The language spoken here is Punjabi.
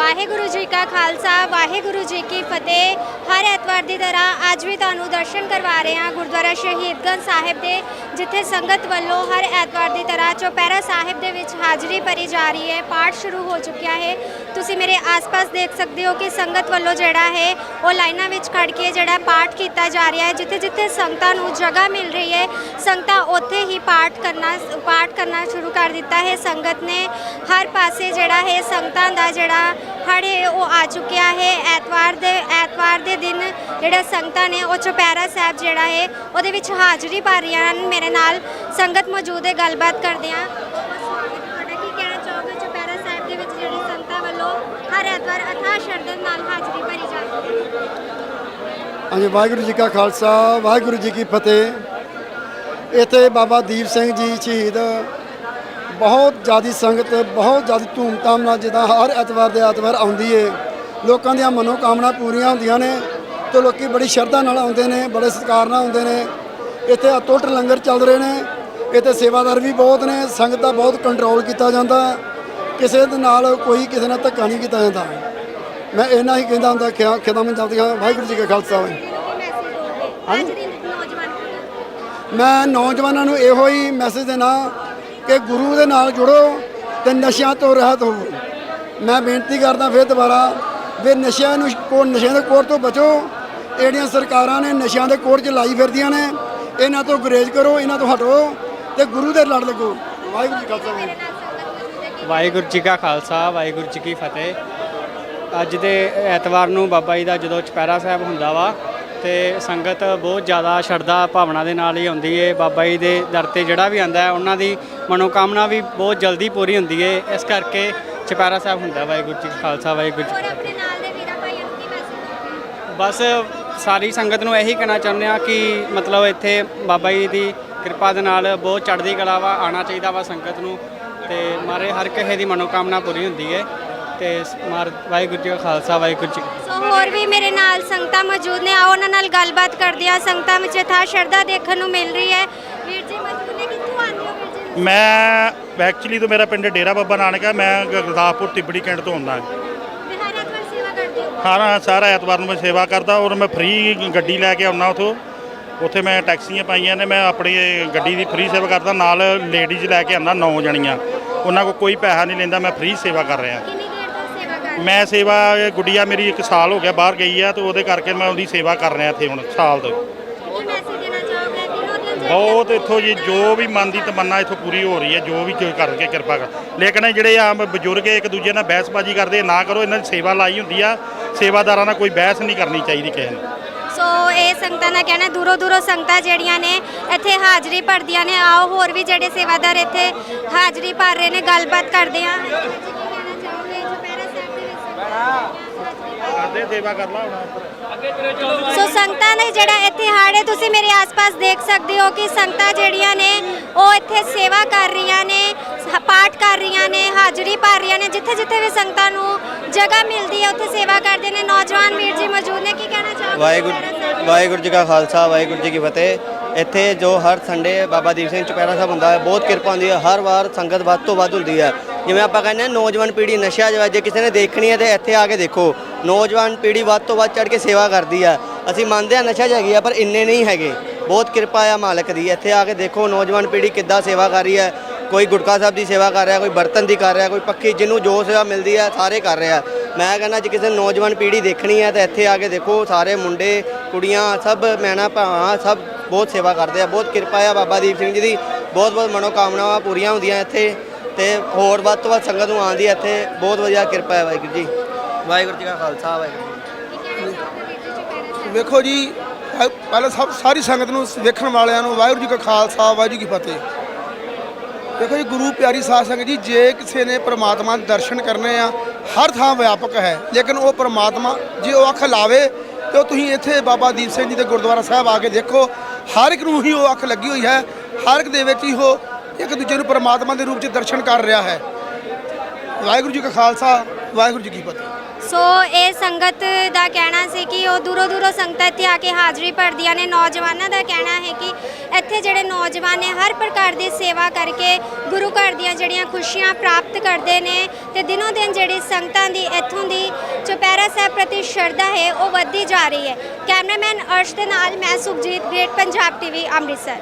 ਵਾਹਿਗੁਰੂ ਜੀ ਕਾ ਖਾਲਸਾ, ਵਾਹਿਗੁਰੂ ਜੀ ਕੀ ਫਤਿਹ। ਹਰ ਐਤਵਾਰ ਦੀ ਤਰ੍ਹਾਂ ਅੱਜ ਵੀ ਤੁਹਾਨੂੰ ਦਰਸ਼ਨ ਕਰਵਾ ਰਹੇ ਹਾਂ ਗੁਰਦੁਆਰਾ ਸ਼ਹੀਦਗੰਜ ਸਾਹਿਬ ਦੇ ਜਿੱਥੇ ਸੰਗਤ ਵੱਲੋਂ ਹਰ ਐਤਵਾਰ ਦੀ ਤਰ੍ਹਾਂ ਚੁਪਹਿਰਾ ਸਾਹਿਬ ਦੇ ਵਿੱਚ ਹਾਜ਼ਰੀ ਭਰੀ ਜਾ ਰਹੀ ਹੈ, ਪਾਠ ਸ਼ੁਰੂ ਹੋ ਚੁੱਕਿਆ ਹੈ। ਤੁਸੀਂ ਮੇਰੇ ਆਸ-ਪਾਸ ਦੇਖ ਸਕਦੇ ਹੋ ਕਿ ਸੰਗਤ ਵੱਲੋਂ ਜਿਹੜਾ ਹੈ, ਉਹ ਲਾਈਨਾਂ ਵਿੱਚ ਖੜ ਕੇ ਜਿਹੜਾ ਪਾਠ ਕੀਤਾ ਜਾ ਰਿਹਾ ਹੈ, ਜਿੱਥੇ-ਜਿੱਥੇ ਸੰਗਤਾਂ ਨੂੰ ਜਗ੍ਹਾ ਮਿਲ ਰਹੀ ਹੈ, ਸੰਗਤਾਂ ਉੱਥੇ ਹੀ ਪਾਠ ਕਰਨਾ ਪਾਠ ਕਰਨਾ ਸ਼ੁਰੂ ਕਰ ਦਿੱਤਾ ਹੈ। ਸੰਗਤ ਨੇ ਹਰ ਪਾਸੇ ਜਿਹੜਾ ਹੈ, ਸੰਗਤਾਂ ਦਾ ਜਿਹੜਾ ਹੜ ਹੈ ਉਹ ਆ ਚੁੱਕਿਆ ਹੈ। ਐਤਵਾਰ ਦੇ ਐਤਵਾਰ ਦੇ ਦਿਨ ਜਿਹੜਾ ਸੰਗਤਾਂ ਨੇ, ਉਹ ਚੁਪਹਿਰਾ ਸਾਹਿਬ ਜਿਹੜਾ ਹੈ, ਉਹਦੇ ਵਿੱਚ ਹਾਜ਼ਰੀ ਭਰ ਰਹੀਆਂ ਹਨ। ਮੇਰੇ ਨਾਲ ਸੰਗਤ ਮੌਜੂਦ ਹੈ, ਗੱਲਬਾਤ ਕਰਦੇ ਹਾਂ। ਤੁਹਾਡਾ ਕੀ ਕਹਿਣਾ ਚਾਹੋਗੇ? ਚੁਪਹਿਰਾ ਸਾਹਿਬ ਦੇ ਵਿੱਚ ਜਿਹੜੀ ਸੰਗਤਾਂ ਵੱਲੋਂ ਹਰ ਐਤਵਾਰ ਅਥਾਹ ਸ਼ਰਧਾ ਨਾਲ ਹਾਜ਼ਰੀ ਭਰੀ ਜਾਂਦੀ ਹੈ। ਹਾਂਜੀ, ਵਾਹਿਗੁਰੂ ਜੀ ਕਾ ਖਾਲਸਾ, ਵਾਹਿਗੁਰੂ ਜੀ ਕੀ ਫਤਿਹ। ਇੱਥੇ ਬਾਬਾ ਦੀਪ ਸਿੰਘ ਜੀ ਸ਼ਹੀਦ ਬਹੁਤ ਜ਼ਿਆਦੀ ਸੰਗਤ ਬਹੁਤ ਜ਼ਿਆਦੀ ਧੂਮਧਾਮ ਨਾਲ ਜਿੱਦਾਂ ਹਰ ਐਤਵਾਰ ਦੇ ਐਤਵਾਰ ਆਉਂਦੀ ਏ। ਲੋਕਾਂ ਦੀਆਂ ਮਨੋਕਾਮਨਾ ਪੂਰੀਆਂ ਹੁੰਦੀਆਂ ਨੇ ਤੇ ਲੋਕੀ ਬੜੀ ਸ਼ਰਧਾ ਨਾਲ ਆਉਂਦੇ ਨੇ ਬੜੇ ਸਤਿਕਾਰ ਨਾਲ ਆਉਂਦੇ ਨੇ। ਇੱਥੇ ਅਤੁੱਟ ਲੰਗਰ ਚੱਲ ਰਹੇ ਨੇ ਇੱਥੇ ਸੇਵਾਦਾਰ ਵੀ ਬਹੁਤ ਨੇ ਸੰਗਤ ਦਾ ਬਹੁਤ ਕੰਟਰੋਲ ਕੀਤਾ ਜਾਂਦਾ। ਕਿਸੇ ਦੇ ਨਾਲ ਕੋਈ ਕਿਸੇ ਨਾਲ ਧੱਕਾ ਨਹੀਂ ਕੀਤਾ ਜਾਂਦਾ। ਮੈਂ ਇਹਨਾਂ ਹੀ ਕਹਿੰਦਾ ਹੁੰਦਾ ਖਿਆ ਖਿਦਮਤ ਚਲਦੀਆਂ ਵਾਹਿਗੁਰੂ ਜੀ ਕਾ ਖਾਲਸਾ। ਵਾਹਿਗੁਰੂ ਮੈਂ ਨੌਜਵਾਨਾਂ ਨੂੰ ਇਹੋ ਹੀ ਮੈਸੇਜ ਦੇਣਾ ਕਿ ਗੁਰੂ ਦੇ ਨਾਲ ਜੁੜੋ ਤੇ ਨਸ਼ਿਆਂ ਤੋਂ ਰਹਿਤ ਹੋਵੋ। ਮੈਂ ਬੇਨਤੀ ਕਰਦਾ ਫਿਰ ਦੁਬਾਰਾ ਵੀ ਨਸ਼ਿਆਂ ਨੂੰ ਕੋ, ਨਸ਼ਿਆਂ ਦੇ ਕੋਰ ਤੋਂ ਬਚੋ। ਜਿਹੜੀਆਂ ਸਰਕਾਰਾਂ ਨੇ ਨਸ਼ਿਆਂ ਦੇ ਕੋਰ 'ਚ ਲਾਈ ਫਿਰਦੀਆਂ ਨੇ, ਇਹਨਾਂ ਤੋਂ ਗੁਰੇਜ਼ ਕਰੋ, ਇਹਨਾਂ ਤੋਂ ਹਟੋ ਤੇ ਗੁਰੂ ਦੇ ਲੜ ਲੱਗੋ। ਵਾਹਿਗੁਰੂ ਜੀ ਖਾਲਸਾ। ਵਾਹਿਗੁਰੂ ਜੀ ਵਾਹਿਗੁਰੂ ਜੀ ਕਾ ਖਾਲਸਾ, ਵਾਹਿਗੁਰੂ ਜੀ ਕੀ ਫਤਿਹ। ਅੱਜ ਦੇ ਐਤਵਾਰ ਨੂੰ ਬਾਬਾ ਜੀ ਦਾ ਜਦੋਂ ਚੁਪਹਿਰਾ ਸਾਹਿਬ ਹੁੰਦਾ ਵਾ ਤੇ ਸੰਗਤ ਬਹੁਤ ਜ਼ਿਆਦਾ ਸ਼ਰਧਾ ਭਾਵਨਾ ਦੇ ਨਾਲ ਹੀ ਆਉਂਦੀ ਏ। ਬਾਬਾ ਜੀ ਦੇ ਦਰ ਤੇ ਜਿਹੜਾ ਵੀ ਆਂਦਾ ਹੈ ਉਹਨਾਂ ਦੀ ਮਨੋਕਾਮਨਾ ਵੀ ਬਹੁਤ ਜਲਦੀ ਪੂਰੀ ਹੁੰਦੀ ਏ। ਇਸ ਕਰਕੇ ਚੁਪਹਿਰਾ ਸਾਹਿਬ ਹੁੰਦਾ ਵਾਹਿਗੁਰੂ ਜੀ ਕਾ ਖਾਲਸਾ ਵਾਹਿਗੁਰੂ ਜੀ ਕੀ ਦੋਗੇ ਬਸ ਸਾਰੀ ਸੰਗਤ ਨੂੰ ਇਹੀ ਕਹਿਣਾ ਚਾਹੁੰਦੇ ਆ ਕਿ ਮਤਲਬ ਇੱਥੇ ਬਾਬਾ ਜੀ ਦੀ ਕਿਰਪਾ ਦੇ ਨਾਲ ਬਹੁਤ ਚੜ੍ਹਦੀ ਕਲਾ ਵਾ ਆਉਣਾ ਚਾਹੀਦਾ ਵਾ ਸੰਗਤ ਨੂੰ ਤੇ ਮਾਰੇ ਹਰ ਕਿਸੇ ਦੀ ਮਨੋਕਾਮਨਾ ਪੂਰੀ ਹੁੰਦੀ ਹੈ ਤੇ ਮਾਰ ਵਾਹਿਗੁਰੂ ਜੀ ਕਾ ਖਾਲਸਾ ਵਾਹਿਗੁਰੂ ਜੀ ਕੀ ਸੋ ਹੋਰ ਵੀ ਮੇਰੇ ਨਾਲ ਸੰਗਤਾਂ ਮੌਜੂਦ ਨੇ ਆਓ ਉਹਨਾਂ ਨਾਲ ਗੱਲਬਾਤ ਕਰਦੇ ਆ ਸੰਗਤਾਂ ਵਿੱਚ ਥਾ ਸ਼ਰਧਾ ਦੇਖਣ ਨੂੰ ਮਿਲ ਰਹੀ ਹੈ। ਵੀਰ ਜੀ ਨੇ ਕਿੱਥੋਂ ਆਉਂਦੇ ਹੋ ਵੀਰ ਜੀ ਮੈਂ ਐਕਚੁਅਲੀ ਤੋਂ ਮੇਰਾ ਪਿੰਡ ਡੇਰਾ ਬਾਬਾ ਨਾਨਕ ਹੈ ਮੈਂ ਗੁਰਦਾਸਪੁਰ ਤਿੱਬੜੀ ਕੈਂਟ ਤੋਂ ਆਉਂਦਾ। ਤੇ ਹਰ ਐਤਵਾਰ ਸੇਵਾ ਕਰਦੇ ਹੋ? ਹਾਂ ਸਾਰਾ ਐਤਵਾਰ ਨੂੰ ਮੈਂ ਸੇਵਾ ਕਰਦਾ ਔਰ ਮੈਂ ਫ੍ਰੀ ਗੱਡੀ ਲੈ ਕੇ ਆਉਣਾ ਉਥੋਂ। ਉੱਥੇ ਮੈਂ ਟੈਕਸੀਆਂ ਪਾਈਆਂ ਨੇ ਮੈਂ ਆਪਣੀ ਗੱਡੀ ਦੀ ਫ੍ਰੀ ਸੇਵਾ ਕਰਦਾ ਨਾਲ ਲੇਡੀਜ਼ ਲੈ ਕੇ ਆਉਂਦਾ ਨੌ ਜਣੀਆਂ। ਉਹਨਾਂ ਕੋਲ ਕੋਈ ਪੈਸਾ ਨਹੀਂ ਲੈਂਦਾ ਮੈਂ ਫ੍ਰੀ ਸੇਵਾ ਕਰ ਰਿਹਾ। ਕਿੰਨੀ ਮੈਂ ਸੇਵਾ ਗੁੱਡੀਆ ਮੇਰੀ ਇੱਕ ਸਾਲ ਹੋ ਗਿਆ ਬਾਹਰ ਗਈ ਆ ਤੇ ਉਹਦੇ ਕਰਕੇ ਮੈਂ ਉਹਦੀ ਸੇਵਾ ਕਰ ਰਿਹਾ ਇੱਥੇ ਹੁਣ ਸਾਲ ਤੋਂ। ਬਹੁਤ ਇੱਥੋਂ ਜੀ ਜੋ ਵੀ ਮਨ ਦੀ ਤਮੰਨਾ ਇੱਥੋਂ ਪੂਰੀ ਹੋ ਰਹੀ ਹੈ ਜੋ ਵੀ ਕੋਈ ਕਰਕੇ ਕਿਰਪਾ ਕਰ। ਲੇਕਿਨ ਇਹ ਜਿਹੜੇ ਆਮ ਬਜ਼ੁਰਗ ਇੱਕ ਦੂਜੇ ਨਾਲ ਬਹਿਸਬਾਜ਼ੀ ਕਰਦੇ ਨਾ ਕਰੋ ਇਹਨਾਂ ਦੀ ਸੇਵਾ ਲਾਈ ਹੁੰਦੀ ਆ। ਸੇਵਾਦਾਰਾਂ ਨਾਲ ਕੋਈ ਬਹਿਸ ਨਹੀਂ ਕਰਨੀ ਚਾਹੀਦੀ ਕਿਸੇ ਨੂੰ। ਸੋ ਇਹ ਸੰਗਤਾਂ ਦਾ ਕਹਿਣਾ ਦੂਰੋਂ ਦੂਰੋਂ ਸੰਗਤਾਂ ਜਿਹੜੀਆਂ ਨੇ ਇੱਥੇ ਹਾਜ਼ਰੀ ਭਰਦੀਆਂ ਨੇ। ਆਓ ਹੋਰ ਵੀ ਜਿਹੜੇ ਸੇਵਾਦਾਰ ਇੱਥੇ ਹਾਜ਼ਰੀ ਭਰ ਰਹੇ ਨੇ ਗੱਲਬਾਤ ਕਰਦੇ ਆ ਕੀ ਕਹਿਣਾ ਚਾਹੋਗੇ ਚੁਪਹਿਰਾ ਸਾਹਿਬ ਦੇ ਵਿੱਚ ਕਰਦੇ ਸੇਵਾ ਕਰ ਲਾ ਹੁਣ ਸੋ ਸੰਗਤਾਂ ਨੇ ਜਿਹੜਾ ਇੱਥੇ ਹਾੜੇ ਤੁਸੀਂ ਮੇਰੇ ਆਸ-ਪਾਸ ਦੇਖ ਸਕਦੇ ਹੋ ਕਿ ਸੰਗਤਾਂ ਜਿਹੜੀਆਂ ਨੇ ਉਹ ਇੱਥੇ ਸੇਵਾ ਕਰ ਰਹੀਆਂ ਨੇ ਪਾਠ ਕਰ ਰਹੀਆਂ ਨੇ ਹਾਜ਼ਰੀ ਭਰ ਰਹੀਆਂ ਨੇ। ਜਿੱਥੇ ਜਿੱਥੇ ਵੀ ਸੰਗਤਾਂ ਨੂੰ ਜਗ੍ਹਾ ਮਿਲਦੀ ਹੈ ਉੱਥੇ ਸੇਵਾ ਕਰਦੇ ਨੇ। ਨੌਜਵਾਨ ਵੀਰ ਜੀ ਮੌਜੂਦ ਨੇ ਕੀ ਕਹਿਣਾ ਚਾਹੋਗੇ? ਵਾਹਿਗੁਰੂ ਵਾਹਿਗੁਰੂ ਜੀ ਕਾ ਖਾਲਸਾ ਵਾਹਿਗੁਰੂ ਜੀ ਕੀ ਫਤਿਹ। ਇੱਥੇ ਜੋ ਹਰ ਸੰਡੇ ਬਾਬਾ ਦੀਪ ਸਿੰਘ ਚੁਪਹਿਰਾ ਸਾਹਿਬ ਹੁੰਦਾ ਹੈ ਬਹੁਤ ਕਿਰਪਾ ਹੁੰਦੀ ਹੈ। ਹਰ ਵਾਰ ਸੰਗਤ ਵੱਧ ਤੋਂ ਵੱਧ ਹੁੰਦੀ ਹੈ। ਜਿਵੇਂ ਆਪਾਂ ਕਹਿੰਦੇ ਹਾਂ, ਨੌਜਵਾਨ ਪੀੜ੍ਹੀ ਨਸ਼ਾ ਜਵਾ ਜੇ ਕਿਸੇ ਨੇ ਦੇਖਣੀ ਹੈ ਤੇ ਇੱਥੇ ਆ ਕੇ ਦੇਖੋ। ਨੌਜਵਾਨ ਪੀੜ੍ਹੀ ਵੱਧ ਤੋਂ ਵੱਧ ਚੜ ਕੇ ਸੇਵਾ ਕਰਦੀ ਆ। ਅਸੀਂ ਮੰਨਦੇ ਹਾਂ ਨਸ਼ਾ 'ਚ ਹੈਗੀ ਆ, ਪਰ ਇੰਨੇ ਨਹੀਂ ਹੈਗੇ। ਬਹੁਤ ਕਿਰਪਾ ਆ ਮਾਲਕ ਦੀ। ਇੱਥੇ ਆ ਕੇ ਦੇਖੋ, ਨੌਜਵਾਨ ਪੀੜ੍ਹੀ ਕਿੱਦਾਂ ਸੇਵਾ ਕਰ ਰਹੀ ਹੈ। ਕੋਈ ਗੁਟਕਾ ਸਾਹਿਬ ਦੀ ਸੇਵਾ ਕਰ ਰਿਹਾ, ਕੋਈ ਬਰਤਨ ਦੀ ਕਰ ਰਿਹਾ, ਕੋਈ ਪੱਖੀ ਜਿਹਨੂੰ ਜੋ ਸੇਵਾ ਮਿਲਦੀ ਹੈ ਸਾਰੇ ਕਰ ਰਿਹਾ। ਮੈਂ ਕਹਿੰਦਾ, ਜੇ ਕਿਸੇ ਨੌਜਵਾਨ ਪੀੜ੍ਹੀ ਦੇਖਣੀ ਹੈ ਤਾਂ ਇੱਥੇ ਆ ਕੇ ਦੇਖੋ, ਸਾਰੇ ਮੁੰਡੇ, ਕੁੜੀਆਂ, ਸਭ ਮੈਣਾ ਭਾਵਾਂ ਸਭ ਬਹੁਤ ਸੇਵਾ ਕਰਦੇ ਆ। ਬਹੁਤ ਕਿਰਪਾ ਆ ਬਾਬਾ ਦੀਪ ਸਿੰਘ ਜੀ ਦੀ। ਬਹੁਤ ਬਹੁਤ ਮਨੋਕਾਮਨਾਵਾਂ ਪੂਰੀਆਂ ਹੁੰਦੀਆਂ ਇੱਥੇ। ਤੇ ਹੋਰ ਵੱਧ ਤੋਂ ਵੱਧ ਸੰਗਤ ਨੂੰ ਆਉਂਦੀ ਹੈ ਇੱਥੇ ਬਹੁਤ ਵਧੀਆ ਕਿਰਪਾ ਹੈ ਵਾਹਿਗੁਰੂ ਜੀ। ਵਾਹਿਗੁਰੂ ਜੀ ਕਾ ਖਾਲਸਾ ਵਾਹਿਗੁਰੂ ਵੇਖੋ ਜੀ ਪਹਿਲਾਂ ਸਭ ਸਾਰੀ ਸੰਗਤ ਨੂੰ ਵੇਖਣ ਵਾਲਿਆਂ ਨੂੰ ਵਾਹਿਗੁਰੂ ਜੀ ਕਾ ਖਾਲਸਾ ਵਾਹਿਗੁਰੂ ਜੀ ਕੀ ਫਤਿਹ। ਵੇਖੋ ਜੀ ਗੁਰੂ ਪਿਆਰੀ ਸਾਧ ਸੰਗਤ ਜੀ ਜੇ ਕਿਸੇ ਨੇ ਪ੍ਰਮਾਤਮਾ ਦੇ ਦਰਸ਼ਨ ਕਰਨੇ ਆ ਹਰ ਥਾਂ ਵਿਆਪਕ ਹੈ। ਲੇਕਿਨ ਉਹ ਪ੍ਰਮਾਤਮਾ ਜੇ ਉਹ ਅੱਖ ਲਾਵੇ ਤੇ ਉਹ ਤੁਸੀਂ ਇੱਥੇ ਬਾਬਾ ਦੀਪ ਸਿੰਘ ਜੀ ਦੇ ਗੁਰਦੁਆਰਾ ਸਾਹਿਬ ਆ ਕੇ ਦੇਖੋ ਹਰ ਇੱਕ ਨੂੰ ਹੀ ਉਹ ਅੱਖ ਲੱਗੀ ਹੋਈ ਹੈ ਹਰ ਇੱਕ ਦੇ ਵਿੱਚ ਹੀ ਉਹ ਇੱਕ ਦੂਜੇ ਨੂੰ ਪ੍ਰਮਾਤਮਾ ਦੇ ਰੂਪ 'ਚ ਦਰਸ਼ਨ ਕਰ ਰਿਹਾ ਹੈ। ਵਾਹਿਗੁਰੂ ਜੀ ਕਾ ਖਾਲਸਾ, ਵਾਹਿਗੁਰੂ ਜੀ ਕੀ ਫਤਿਹ। ਸੋ ਇਹ ਸੰਗਤ ਦਾ ਕਹਿਣਾ ਸੀ ਕਿ ਉਹ ਦੂਰੋਂ ਦੂਰੋਂ ਸੰਗਤਾਂ ਇੱਥੇ ਆ ਕੇ ਹਾਜ਼ਰੀ ਭਰਦੀਆਂ ਨੇ। ਨੌਜਵਾਨਾਂ ਦਾ ਕਹਿਣਾ ਹੈ ਕਿ ਇੱਥੇ ਜਿਹੜੇ ਨੌਜਵਾਨ ਨੇ, ਹਰ ਪ੍ਰਕਾਰ ਦੀ ਸੇਵਾ ਕਰਕੇ ਗੁਰੂ ਘਰ ਦੀਆਂ ਜਿਹੜੀਆਂ ਖੁਸ਼ੀਆਂ ਪ੍ਰਾਪਤ ਕਰਦੇ ਨੇ ਤੇ ਦਿਨੋਂ ਦਿਨ ਜਿਹੜੀ ਸੰਗਤਾਂ ਦੀ ਇੱਥੋਂ ਦੀ ਚੁਪਹਿਰਾ ਸਾਹਿਬ ਪ੍ਰਤੀ ਸ਼ਰਧਾ ਹੈ, ਉਹ ਵੱਧਦੀ ਜਾ ਰਹੀ ਹੈ। ਕੈਮਰਾਮੈਨ ਅਰਸ਼ ਦੇ ਨਾਲ ਮੈਂ ਸੁਖਜੀਤ, ਗ੍ਰੇਟ ਪੰਜਾਬ ਟੀਵੀ, ਅੰਮ੍ਰਿਤਸਰ।